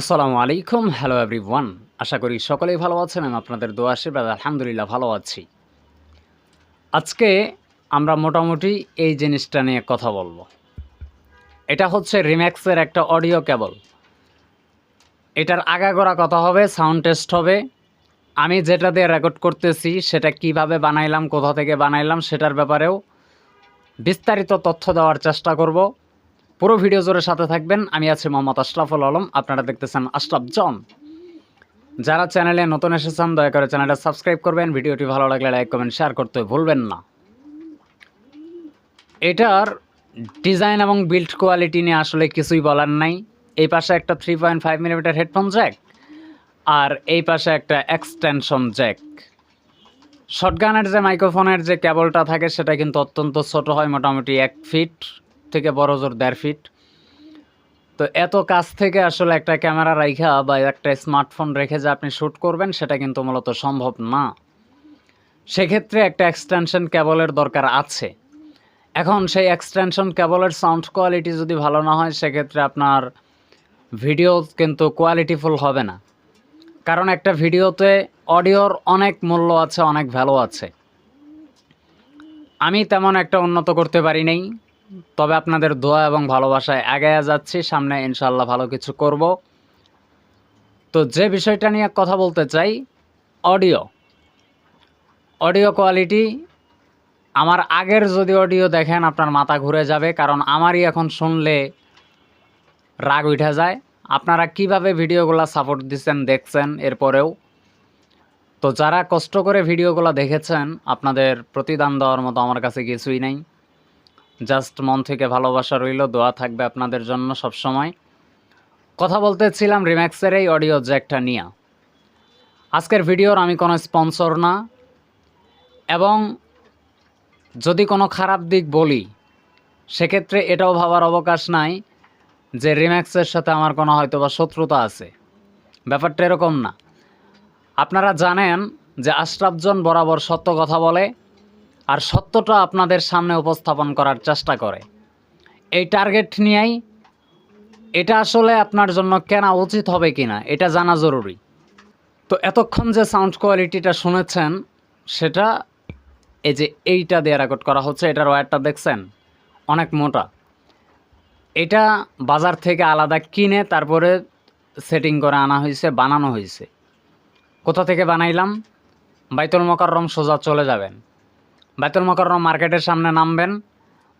আসসালামু আলাইকুম hello everyone আশা করি সকলেই ভালো আছেন, আমি আপনাদের দোয়া আশীর্বাদ, আলহামদুলিল্লাহ ভালো আছি। আজকে আমরা মোটামুটি এই জিনিসটা নিয়ে কথা বলব। এটা হচ্ছে রিম্যাক্সের একটা অডিও কেবল। এটার আগাগোড়া কথা হবে, সাউন্ড টেস্ট হবে। আমি যেটা দিয়ে রেকর্ড করতেছি, সেটা কীভাবে বানাইলাম, কোথা থেকে বানাইলাম, সেটার ব্যাপারেও বিস্তারিত তথ্য দেওয়ার চেষ্টা করব। পুরো ভিডিও জোরে সাথে থাকবেন। আমি আছি মোহাম্মদ আশরাফুল আলম, আপনারা দেখতেছেন আশরাফ জন। যারা চ্যানেলে নতুন এসেছেন, দয়া করে চ্যানেলটা সাবস্ক্রাইব করবেন, ভিডিওটি ভালো লাগলে লাইক, কমেন্ট, শেয়ার করতে ভুলবেন না। এটার ডিজাইন এবং বিল্ড কোয়ালিটি নিয়ে আসলে কিছুই বলার নাই। এই পাশে একটা three point five millimetre headphone jack আর এই পাশে একটা এক্সটেনশন জ্যাক শর্টগানের যে মাইক্রোফোনের যে কেবলটা থাকে, সেটা কিন্তু অত্যন্ত ছোট হয়, মোটামুটি এক ফিট থেকে বড় জোর দেড় ফিট তো এত কাছ থেকে আসলে একটা ক্যামেরা রাইখা বা একটা স্মার্টফোন রেখে যে আপনি শ্যুট করবেন, সেটা কিন্তু মূলত সম্ভব না। সেক্ষেত্রে একটা এক্সটেনশন কেবলের দরকার আছে। এখন সেই এক্সটেনশন কেবলের সাউন্ড কোয়ালিটি যদি ভালো না হয়, সেক্ষেত্রে আপনার ভিডিও কিন্তু কোয়ালিটিফুল হবে না। কারণ একটা ভিডিওতে অডিওর অনেক মূল্য আছে, অনেক ভ্যালু আছে। আমি তেমন একটা উন্নত করতে পারি নাই। তবে আপনাদের দোয়া এবং ভালোবাসায় আগায়া যাচ্ছি, সামনে ইনশাল্লাহ ভালো কিছু করব। তো যে বিষয়টা নিয়ে কথা বলতে চাই, অডিও। অডিও কোয়ালিটি, আমার আগের যদি অডিও দেখেন আপনার মাথা ঘুরে যাবে, কারণ আমারই এখন শুনলে রাগ উঠে যায়। আপনারা কীভাবে ভিডিওগুলো সাপোর্ট দিচ্ছেন দেখছেন এরপরেও। তো যারা কষ্ট করে ভিডিওগুলো দেখেছেন, আপনাদের প্রতিদান দেওয়ার মতো আমার কাছে কিছুই নেই। জাস্ট মন থেকে ভালোবাসা রইল, দোয়া থাকবে আপনাদের জন্য সব সময় কথা বলতেছিলাম রিম্যাক্সের এই অডিও জ্যাকটা নিয়ে। আজকের ভিডিওর আমি কোনো স্পন্সর না। এবং যদি কোনো খারাপ দিক বলি, সেক্ষেত্রে এটাও ভাবার অবকাশ নাই যে রিম্যাক্সের সাথে আমার কোনো হয়তো বা শত্রুতা আছে। ব্যাপারটা এরকম না। আপনারা জানেন যে আশরাফজন বরাবর সত্য কথা বলে আর সত্যটা আপনাদের সামনে উপস্থাপন করার চেষ্টা করে। এই টার্গেট নিয়েই এটা আসলে আপনার জন্য কেনা উচিত হবে কি না এটা জানা জরুরি। তো এতক্ষণ যে সাউন্ড কোয়ালিটিটা শুনেছেন, সেটা এই যে এইটা দিয়ে রেকর্ড করা হচ্ছে, এটার ওয়্যারটা দেখছেন? অনেক মোটা। এটা বাজার থেকে আলাদা কিনে তারপরে সেটিং করে আনা হয়েছে, বানানো হয়েছে। কোথা থেকে বানাইলাম? বাইতল বাইতুল মোকাররম সোজা চলে যাবেন। বাইতুল মোকাররম মার্কেটের সামনে নামবেন।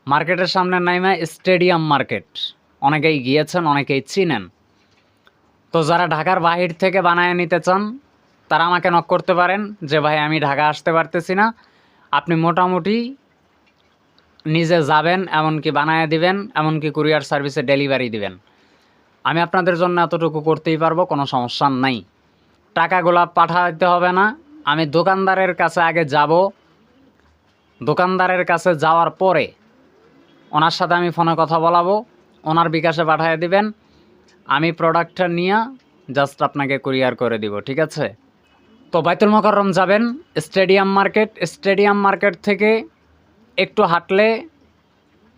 মার্কেটের সামনে নামে স্টেডিয়াম মার্কেট। অনেকেই গিয়েছেন, অনেকেই চিনেন। তো যারা ঢাকার বাহির থেকে বানায় নিতে চান, তারা আমাকে নক করতে পারেন যে, ভাই, আমি ঢাকা আসতে পারতেছি না। আপনি মোটামুটি নিজে যাবেন, এমনকি বানায় দিবেন, এমনকি কুরিয়ার সার্ভিসে ডেলিভারি দিবেন। আমি আপনাদের জন্য এতটুকু করতেই পারব, কোনো সমস্যা নাই। টাকাগুলা পাঠাতে হবে না। আমি দোকানদারের কাছে আগে যাব দোকানদারের কাছে যাওয়ার পরে ওনার সাথে আমি ফোনে কথা বলাবো, ওনার বিকাশে পাঠিয়ে দিবেন। আমি প্রোডাক্টটা নিয়ে জাস্ট আপনাকে কুরিয়ার করে দিব, ঠিক আছে? তো বাইতুল মোকাররম যাবেন, স্টেডিয়াম মার্কেট স্টেডিয়াম মার্কেট থেকে একটু হাঁটলে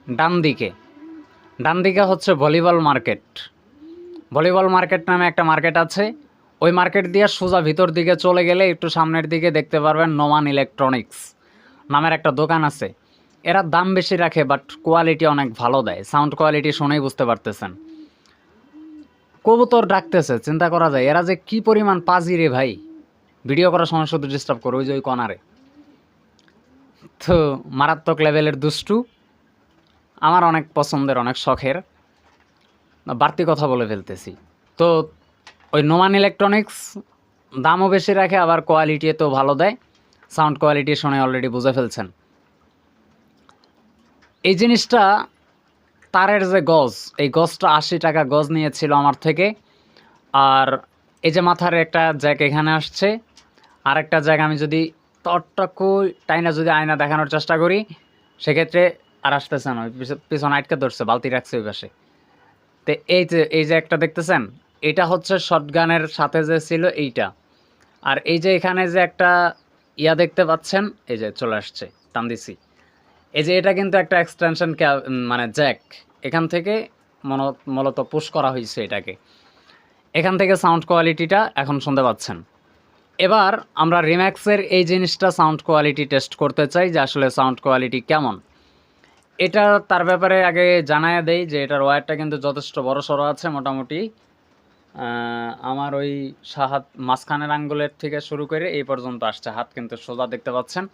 ডান দিকে। ডান দিকে হচ্ছে ভলিবল মার্কেট। ভলিবল মার্কেট নামে একটা মার্কেট আছে। ওই মার্কেট দিয়ে সোজা ভিতর দিকে চলে গেলে একটু সামনের দিকে দেখতে পারবেন নোমান ইলেকট্রনিক্স। নামের একটা দোকান আছে। এরা দাম বেশি রাখে বাট কোয়ালিটি অনেক ভালো দেয়। সাউন্ড কোয়ালিটি শুনেই বুঝতে পারতেছেন। কবুতর ডাকতেছে, চিন্তা করা যায়, এরা যে কি পরিমাণ পাজি রে ভাই? ভিডিও করার সময় শুধু ডিস্টার্ব করো, ওই যে ওই কনারে তো মারাত্মক লেভেলের দুষ্টু। আমার অনেক পছন্দের, অনেক শখের। বাড়তি কথা বলে ফেলতেছি। তো ওই নোমান ইলেকট্রনিক্স দামও বেশি রাখে, আবার কোয়ালিটি তো ভালো দেয়। সাউন্ড কোয়ালিটি শুনে অলরেডি বুঝে ফেলছেন। এই জিনিসটা তারের যে গজ, এই গজটা আশি টাকা গজ নিয়েছিল আমার থেকে। আর এই যে মাথার একটা জ্যাক এখানে আসছে আর একটা জ্যাক আমি যদি তটটুকু টাইনা যদি আয়না দেখানোর চেষ্টা করি, সেক্ষেত্রে আর আসতেছে না পিছনে আটকে ধরছে, বালতি রাখছে ওই পাশে। তো এই যে এই যে একটা দেখতেছেন, এটা হচ্ছে শটগানের সাথে যে ছিল এইটা। আর এই যে এখানে যে একটা ইয়া দেখতে পাচ্ছেন? এই যে চলে আসছে টান দিছি এই যে এটা কিন্তু একটা এক্সটেনশন মানে জ্যাক এখান থেকে মূলত পুশ করা হয়েছে এটাকে। এখান থেকে সাউন্ড কোয়ালিটিটা এখন শুনতে পাচ্ছেন। এবার আমরা রিম্যাক্সের এই জিনিসটা সাউন্ড কোয়ালিটি টেস্ট করতে চাই যে আসলে সাউন্ড কোয়ালিটি কেমন। এটা তার ব্যাপারে আগে জানায় দেই যে এটার ওয়্যারটা কিন্তু যথেষ্ট বড় সড়ো আছে মোটামুটি। আমার ওই সাহাত মাঝখানের আঙ্গুলের থেকে শুরু করে এই পর্যন্ত আসছে। হাত কিন্তু সোজা দেখতে পাচ্ছেন।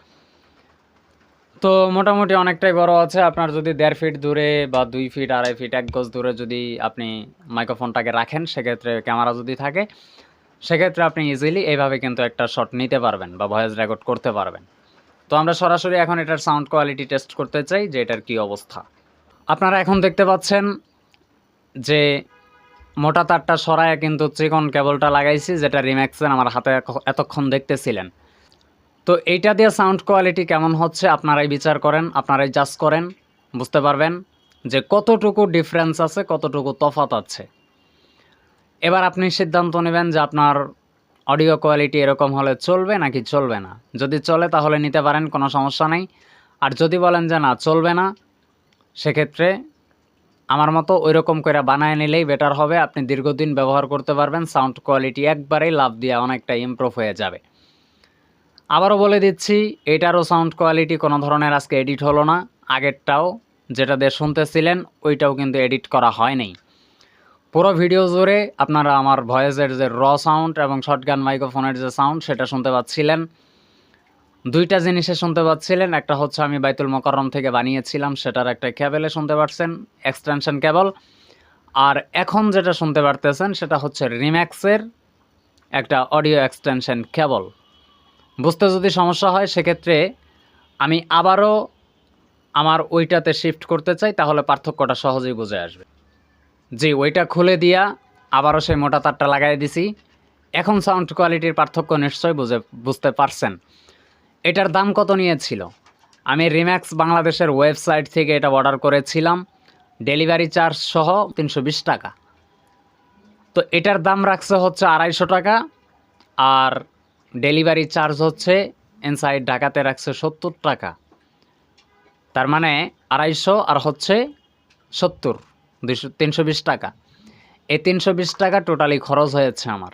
তো মোটামুটি অনেকটাই বড় আছে। আপনার যদি দেড় ফিট দূরে বা দুই ফিট, আড়াই ফিট, এক গজ দূরে যদি আপনি মাইক্রোফোনটাকে রাখেন, সেক্ষেত্রে ক্যামেরা যদি থাকে, সেক্ষেত্রে আপনি ইজিলি এইভাবে কিন্তু একটা শট নিতে পারবেন বা ভয়েস রেকর্ড করতে পারবেন। তো আমরা সরাসরি এখন এটার সাউন্ড কোয়ালিটি টেস্ট করতে চাই যে এটার কী অবস্থা। আপনারা এখন দেখতে পাচ্ছেন যে মোটা তারটা সরায় কিন্তু চিকন কেবলটা লাগাইছি, যেটা রিম্যাক্সের আমার হাতে এতক্ষণ দেখতেছিলেন। তো এইটা দিয়ে সাউন্ড কোয়ালিটি কেমন হচ্ছে, আপনারাই বিচার করেন, আপনারাই জাজ করেন, বুঝতে পারবেন যে কতটুকু ডিফারেন্স আছে, কতটুকু তফাত আছে। এবার আপনি সিদ্ধান্ত নেবেন যে আপনার অডিও কোয়ালিটি এরকম হলে চলবে নাকি চলবে না। যদি চলে, তাহলে নিতে পারেন, কোনো সমস্যা নেই। আর যদি বলেন যে না, চলবে না, সেক্ষেত্রে আমার মতো ওই রকম করে বানায় নিলেই বেটার হবে। আপনি দীর্ঘদিন ব্যবহার করতে পারবেন সাউন্ড কোয়ালিটি একবারেই লাভ দিয়ে অনেকটা ইমপ্রুভ হয়ে যাবে। আবারও বলে দিচ্ছি, এটারও সাউন্ড কোয়ালিটি কোনো ধরনের আজকে এডিট হলো না। আগেরটাও যেটা দিয়ে শুনতেছিলেন, ওইটাও কিন্তু এডিট করা হয়নি। পুরো ভিডিও জুড়ে আপনারা আমার ভয়েসের যে র সাউন্ড এবং শর্টগান মাইক্রোফোনের যে সাউন্ড সেটা শুনতে পাচ্ছিলেন। দুইটা জিনিসে শুনতে পাচ্ছিলেন। একটা হচ্ছে আমি বাইতুল মোকাররম থেকে বানিয়েছিলাম, সেটার একটা ক্যাবেলে শুনতে পাচ্ছেন এক্সটেনশন কেবল আর এখন যেটা শুনতে পারতেছেন, সেটা হচ্ছে রিম্যাক্সের একটা অডিও এক্সটেনশন কেবল বুঝতে যদি সমস্যা হয়, সেক্ষেত্রে আমি আবারও আমার ওইটাতে শিফট করতে চাই, তাহলে পার্থক্যটা সহজেই বুঝে আসবে। জি, ওইটা খুলে দিয়া আবারও সেই মোটা তারটা লাগাই দিছি। এখন সাউন্ড কোয়ালিটির পার্থক্য নিশ্চয়ই বুঝে বুঝতে পারছেন। এটার দাম কত নিয়েছিল? আমি রিম্যাক্স বাংলাদেশের ওয়েবসাইট থেকে এটা অর্ডার করেছিলাম। ডেলিভারি চার্জ সহ তিনশো বিশ টাকা। তো এটার দাম রাখছে হচ্ছে আড়াইশো টাকা আর ডেলিভারি চার্জ হচ্ছে ইনসাইড ঢাকাতে রাখছে সত্তর টাকা। তার মানে আড়াইশো আর হচ্ছে সত্তর দুশো তিনশো বিশ টাকা। এই তিনশো বিশ টাকা টোটালি খরচ হয়েছে আমার।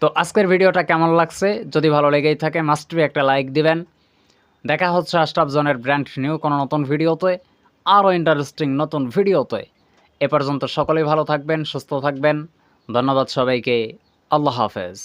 তো আজকের ভিডিওটা কেমন লাগছে? যদি ভালো লেগেই থাকে মাস্ট বি একটা লাইক দিবেন। দেখা হচ্ছে আশরাফ জনের ব্র্যান্ড নিউ কোনো নতুন ভিডিওতে, আরও ইন্টারেস্টিং নতুন ভিডিওতে। এ পর্যন্ত সকলেই ভালো থাকবেন, সুস্থ থাকবেন। ধন্যবাদ সবাইকে। আল্লাহ হাফেজ।